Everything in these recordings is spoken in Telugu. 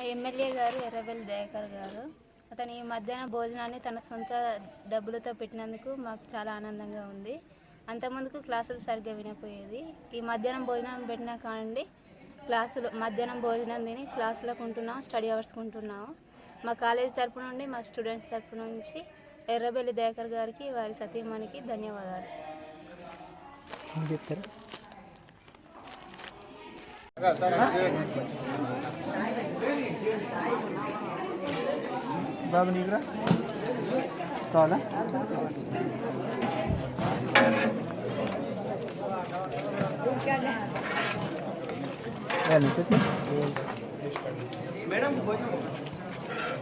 మా ఎమ్మెల్యే గారు ఎర్రబెల్లి దయాకర్ గారు. అతని ఈ మధ్యాహ్న భోజనాన్ని తన సొంత డబ్బులతో పెట్టినందుకు మాకు చాలా ఆనందంగా ఉంది. అంతకుముందుకు క్లాసులు సరిగ్గా వినపోయేది ఈ మధ్యాహ్నం భోజనం పెట్టినా కానండి క్లాసులు మధ్యాహ్నం భోజనం తిని క్లాసులకు ఉంటున్నాం స్టడీ అవర్స్కి ఉంటున్నాము మా కాలేజ్ తరపు నుండి మా స్టూడెంట్స్ తరపు నుంచి ఎర్రబెల్లి దయాకర్ గారికి వారి సతీమణికి ధన్యవాదాలు. చెప్తారు? బాబు నీకురా? కావాలా?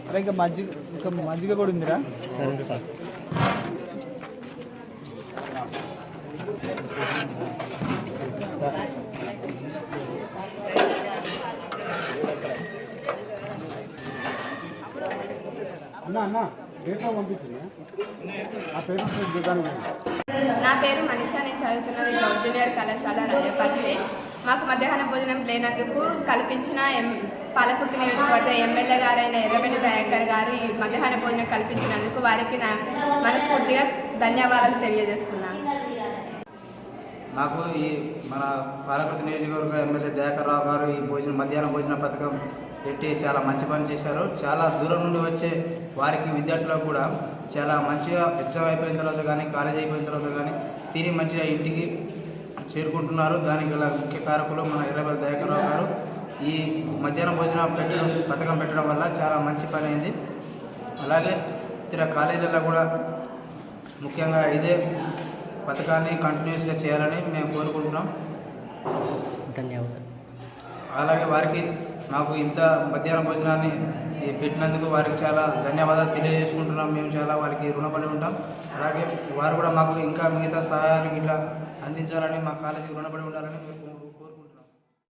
అరే ఇంకా మజ్జిగ ఇంకా మజ్జిగ కూడా ఉందిరా? సరే సార్. అన్న అన్న పేపర్ పంపించింది ఆ పేపర్ నా పేరు మనీషా నేను చదువుతున్నది గౌడ్ జూనియర్ కళాశాల రాజపల్లి మాకు మధ్యాహ్న భోజనం లేనందుకు కల్పించిన ఎం పాలకుర్తి నియోజకవర్గ ఎమ్మెల్యే గారైన ఎర్రబెల్లి దయాకర్ గారు ఈ మధ్యాహ్న భోజనం కల్పించినందుకు వారికి నా మనస్ఫూర్తిగా ధన్యవాదాలు తెలియజేస్తున్నాను. నాకు ఈ మన పాలకుర్తి నియోజకవర్గ ఎమ్మెల్యే దయాకర్ రావు గారు ఈ భోజనం మధ్యాహ్న భోజన పథకం పెట్టి చాలా మంచి పని చేశారు. చాలా దూరం నుండి వచ్చే వారికి విద్యార్థులకు కూడా చాలా మంచిగా ఎగ్జామ్ అయిపోయిన తర్వాత కానీ కాలేజ్ అయిపోయిన తర్వాత కానీ తిని మంచిగా ఇంటికి చేరుకుంటున్నారు. దానికి గల ముఖ్య కారకులు మన ఎర్రబెల్లి దయాకర్ రావు గారు. ఈ మధ్యాహ్న భోజనం పెట్టడం పథకం పెట్టడం వల్ల చాలా మంచి పని అయింది. అలాగే ఇతర కాలేజీలలో కూడా ముఖ్యంగా ఇదే పథకాన్ని కంటిన్యూస్గా చేయాలని మేము కోరుకుంటున్నాం. ధన్యవాదాలు. అలాగే వారికి మాకు ఇంత మధ్యాహ్న భోజనాన్ని పెట్టినందుకు వారికి చాలా ధన్యవాదాలు తెలియజేసుకుంటున్నాం. మేము చాలా వారికి రుణపడి ఉంటాం. అలాగే వారు కూడా మాకు ఇంకా మిగతా సహాయాలు ఇట్లా అందించాలని మా కాలేజీకి రుణపడి ఉండాలని మేము